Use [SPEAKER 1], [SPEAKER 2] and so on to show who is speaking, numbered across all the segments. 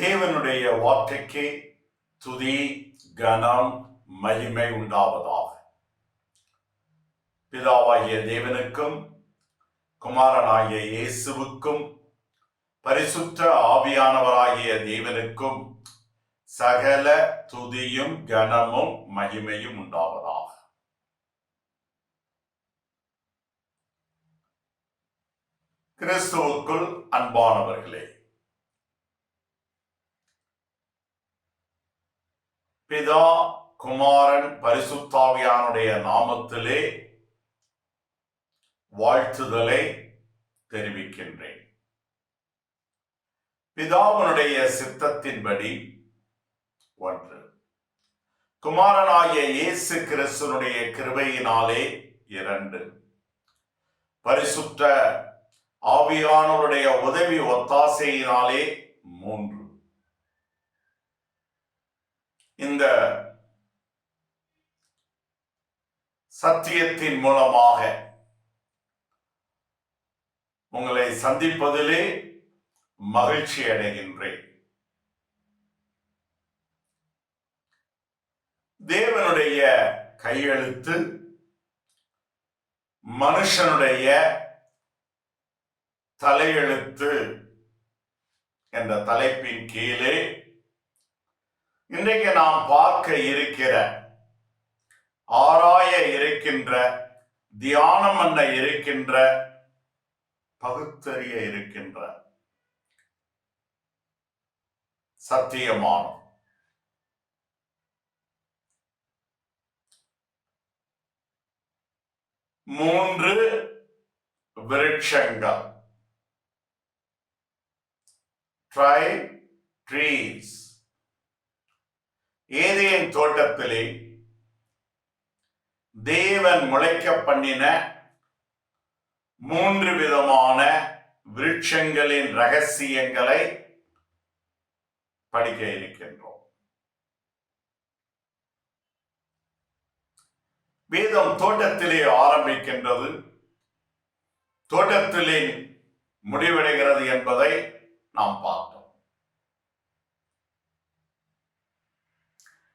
[SPEAKER 1] தேவனுடைய வார்த்தைக்கு துதி கனம் மகிமை உண்டாவதாக. பிதாவாகிய தேவனுக்கும் குமாரனாகிய இயேசுவுக்கும் பரிசுத்த ஆவியானவராகிய தேவனுக்கும் சகல துதியும் கனமும் மகிமையும் உண்டாவதாக. கிறிஸ்துவுக்குள் அன்பானவர்களே பிதா குமாரன் பரிசுத்தாவியானுடைய நாமத்திலே வாழ்த்துதலை தெரிவிக்கின்றேன். பிதாவனுடைய சித்தத்தின்படி ஒன்று. குமாரனாகிய இயேசு கிறிஸ்தனுடைய கிருபையினாலே இரண்டு. பரிசுத்த ஆவியானவருடைய உதவி ஒத்தாசையினாலே மூன்று. இந்த சத்தியத்தின் மூலமாக உங்களை சந்திப்பதிலே மகிழ்ச்சி அடைகின்றேன். தேவனுடைய கையெழுத்து மனுஷனுடைய தலையெழுத்து என்ற தலைப்பின் கீழே இன்றைக்கு நாம் பார்க்க இருக்கிற ஆராய இருக்கின்ற தியானம் பண்ண இருக்கின்ற பகுத்தறிய இருக்கின்ற சத்தியமான மூன்று விருட்சங்கள். ட்ரை ட்ரீஸ் ஏதேன் தோட்டத்திலே தேவன் முளைக்க பண்ணின மூன்று விதமான விருட்சங்களின் ரகசியங்களை படிக்க இருக்கின்றோம். வேதம் தோட்டத்திலே ஆரம்பிக்கின்றது. தோட்டத்திலே முடிவடைகிறது என்பதை நாம் பார்த்தோம்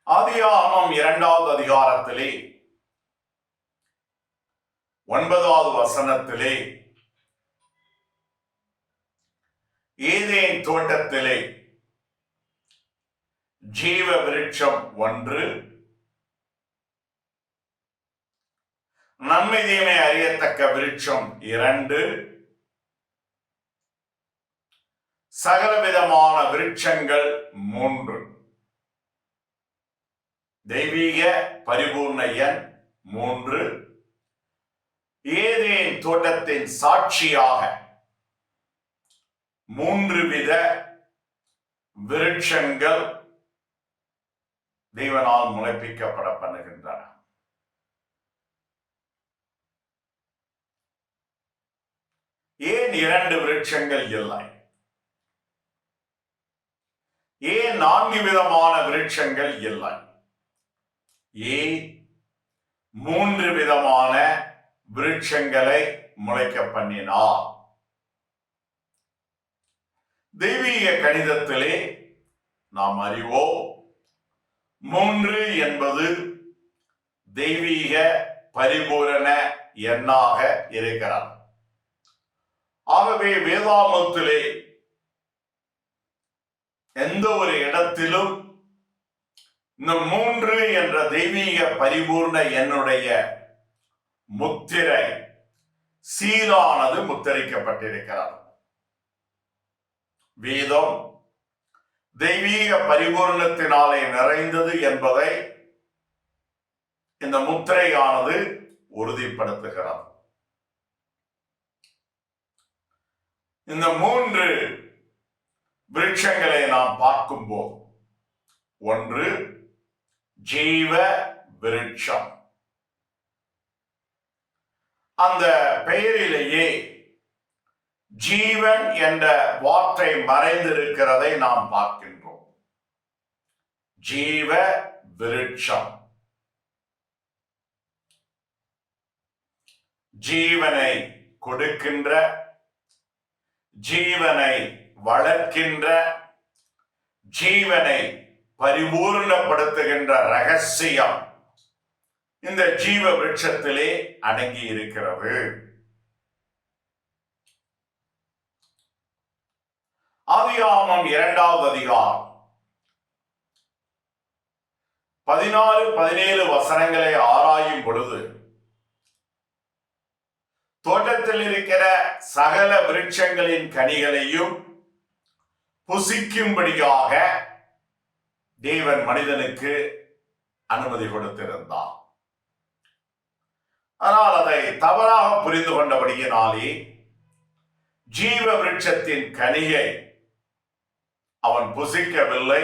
[SPEAKER 1] ஆதியாகமம் இரண்டாவது அதிகாரத்திலே ஒன்பதாவது வசனத்திலே ஏதேன் தோட்டத்திலே ஜீவ விருட்சம் ஒன்று நன்மை தீமை அறியத்தக்க விருட்சம் இரண்டு சகலவிதமான விருட்சங்கள் மூன்று. தெய்வீக பரிபூர்ண எண் மூன்று. ஏதேன் தோட்டத்தின் சாட்சியாக மூன்று வித விருட்சங்கள் தெய்வனால் முளைப்பிக்கப்பட பண்ணுகின்றன. ஏன் இரண்டு விருட்சங்கள் இல்லை? ஏன் நான்கு விதமான விருட்சங்கள் இல்லை? ஏன் மூன்று விதமான விருட்சங்களை முளைக்க பண்ணினார். தெய்வீக கணிதத்திலே நாம் அறிவோம் மூன்று என்பது தெய்வீக பரிபூரண எண்ணாக இருக்கிறார் ஆகவே வேதாமத்திலே எந்த ஒரு இடத்திலும் இந்த மூன்று என்ற தெய்வீக பரிபூர்ண என்னுடைய முத்திரை சீரானது முத்திரிக்கப்பட்டிருக்கிறது. வேதம் தெய்வீக பரிபூர்ணத்தினாலே நிறைந்தது என்பதை இந்த முத்திரையானது உறுதிப்படுத்துகிறது. இந்த மூன்று விருட்சங்களை நாம் பார்க்கும்போது ஒன்று ஜீவ விருட்சம். அந்த பெயரிலேயே ஜீவன் என்ற வார்த்தை மறைந்திருக்கிறதை நாம் பார்க்கின்றோம். ஜீவ விருட்சம். ஜீவனை கொடுக்கின்ற ஜீவனை வளர்க்கின்ற ஜீவனை பரிபூர்ணப்படுத்துகின்ற ரகசியம் இந்த ஜீவ விருட்சத்திலே அடங்கி இருக்கிறது ஆதியாமம் இரண்டாவது அதிகாரம். பதினாறு பதினேழு வசனங்களை ஆராயும் பொழுது தோட்டத்தில் இருக்கிற சகல விருட்சங்களின் கனிகளையும் புசிக்கும்படியாக தேவன் மனிதனுக்கு அனுமதி கொடுத்திருந்தார் ஆனால் அதை தவறாக புரிந்து கொண்டபடியினாலே ஜீவ விருட்சத்தின் கனியை அவன் புசிக்கவில்லை.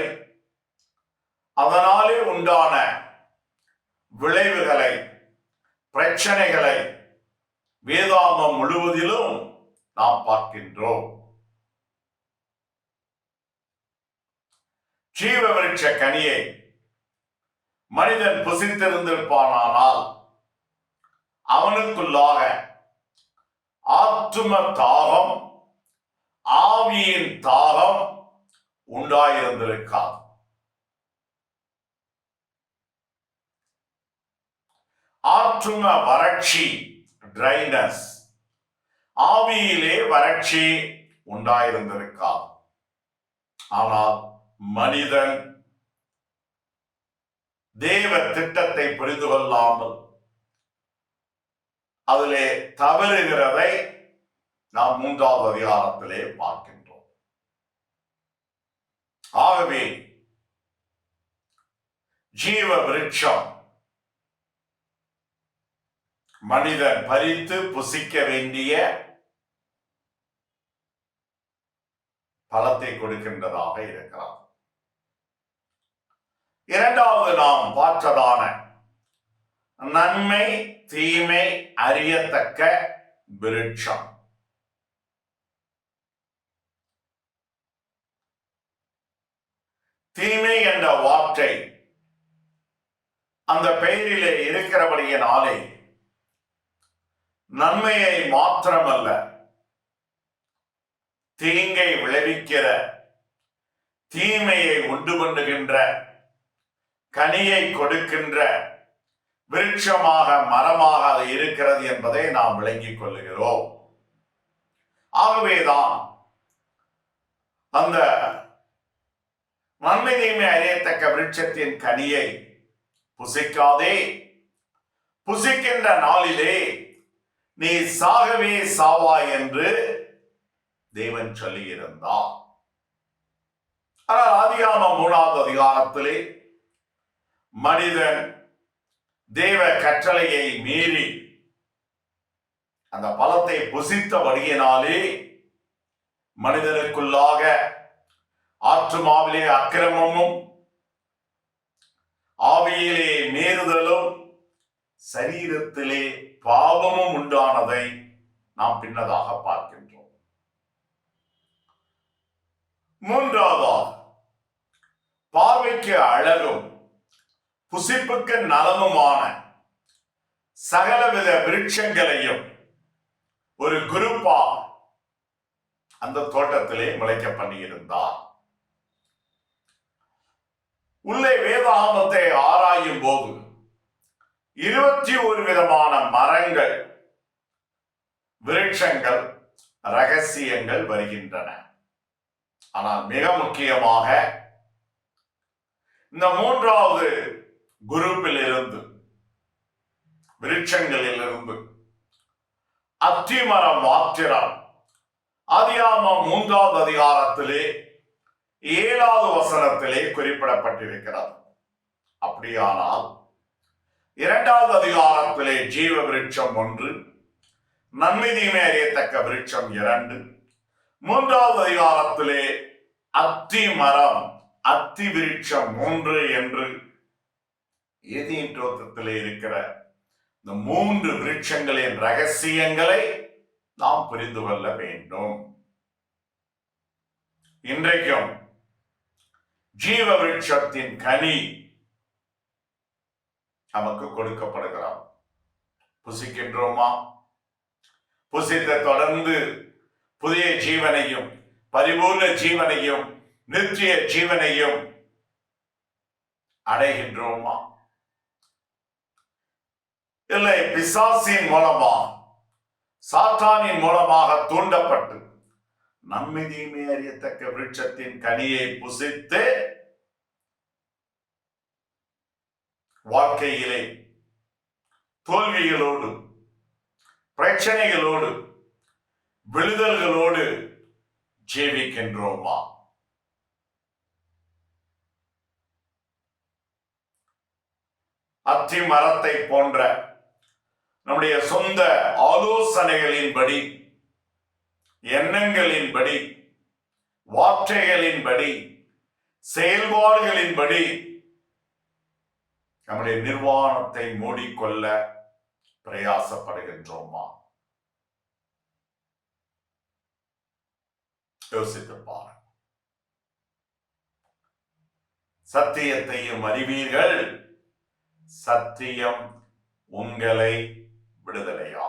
[SPEAKER 1] அதனாலே உண்டான விளைவுகளை பிரச்சனைகளை வேதாந்தம் முழுவதிலும் நாம் பார்க்கின்றோம். ஜீவ விருட்ச கனியை மனிதன் புசித்திருந்திருப்பானால் அவனுக்குள்ளாக ஆற்றும தாகம் ஆவியின் தாகம் உண்டாயிருந்திருக்காது. ஆற்றும வறட்சி ட்ரைனஸ் ஆவியிலே வறட்சி உண்டாயிருந்திருக்காது. ஆனால் மனிதன் தேவ திட்டத்தை புரிந்து கொள்ளாமல் அதிலே தவறுகிறதை நாம் மூன்றாவது அதிகாரத்திலே பார்க்கின்றோம். ஆகவே ஜீவ விருட்சம் மனிதன் பறித்து புசிக்க வேண்டிய பலத்தை கொடுக்கின்றதாக இருக்கிறார். இரண்டாவது நாம் பார்த்ததான நன்மை தீமை அறியத்தக்க விருட்சம். தீமை என்ற வார்த்தை அந்த பெயரிலே இருக்கிறபடியினாலே நன்மையை மாத்திரமல்ல தீங்கை விளைவிக்கிற தீமையை உண்டு பண்ணுகின்ற கனியை கொடுக்கின்ற விருட்சமாக மரமாக அது இருக்கிறது என்பதை நாம் விளங்கிக் கொள்ளுகிறோம். ஆகவேதான் அந்த நன்மை தீமை அறியத்தக்க விருட்சத்தின் கனியை புசிக்காதே. புசிக்கின்ற நாளிலே நீ சாகவே சாவாய் என்று தேவன் சொல்லியிருந்தார் ஆனால் ஆதியாம மூணாவது அதிகாரத்திலே மனிதன் தேவ கற்றளையை மீறி அந்த பலத்தை புசித்தபடியினாலே மனிதனுக்குள்ளாக ஆற்றுமாவிலே அக்கிரமமும் ஆவியிலே மீறுதலும் சரீரத்திலே பாவமும் உண்டானதை நாம் பின்னதாக பார்க்கின்றோம். மூன்றாவதாக பார்வைக்கு அழகும் புசிப்புக்கு நலமுமான சகலவித விருட்சங்களையும் ஒரு குருப்பா அந்த தோட்டத்திலே முளைக்க பண்ணியிருந்தார். உள்ளே வேதாகமத்தை ஆராயும் போது இருபத்தி ஒரு விதமான மரங்கள் விருட்சங்கள் ரகசியங்கள் வருகின்றன. ஆனால் மிக முக்கியமாக இந்த மூன்றாவது குருப்பிலிருந்து விருட்சங்களிலிருந்து அத்திமரம் மாத்திரம் அதிகாமம் மூன்றாவது அதிகாரத்திலே ஏழாவது வசனத்திலே குறிப்பிடப்பட்டிருக்கிறது. அப்படியானால் இரண்டாவது அதிகாரத்திலே ஜீவ விருட்சம் ஒன்று நன்மை தீமை அறியத்தக்க விருட்சம் இரண்டு மூன்றாவது அதிகாரத்திலே அத்தி மரம் அத்தி விருட்சம் மூன்று என்று ஏதீன் தோற்றத்திலே இருக்கிற இந்த மூன்று விருட்சங்களின் ரகசியங்களை நாம் புரிந்து கொள்ள வேண்டும். இன்றைக்கும் ஜீவ விருட்சத்தின் கனி நமக்கு கொடுக்கப்படுகிறார் புசிக்கின்றோமா? புசித்த தொடர்ந்து புதிய ஜீவனையும் பரிபூர்ண ஜீவனையும் நித்திய ஜீவனையும் அடைகின்றோமா? இல்லை பிசாசின் மூலமா சாத்தானின் மூலமாக தூண்டப்பட்டு நம்மை தீமை அறியத்தக்க விருட்சத்தின் கனியை புசித்து வாழ்க்கையிலே தோல்விகளோடு பிரச்சனைகளோடு விழுதல்களோடு ஜீவிக்கின்றோமா? அத்தி மரத்தை போன்ற நம்முடைய சொந்த ஆலோசனைகளின்படி எண்ணங்களின்படி வார்த்தைகளின்படி செயல்பாடுகளின்படி நம்முடைய நிர்வாணத்தை மூடிக்கொள்ள பிரயாசப்படுகின்றோமா? யோசித்து பாருங்க. சத்தியத்தையும் அறிவீர்கள். சத்தியம் உங்களை விடுதலையாக்கும்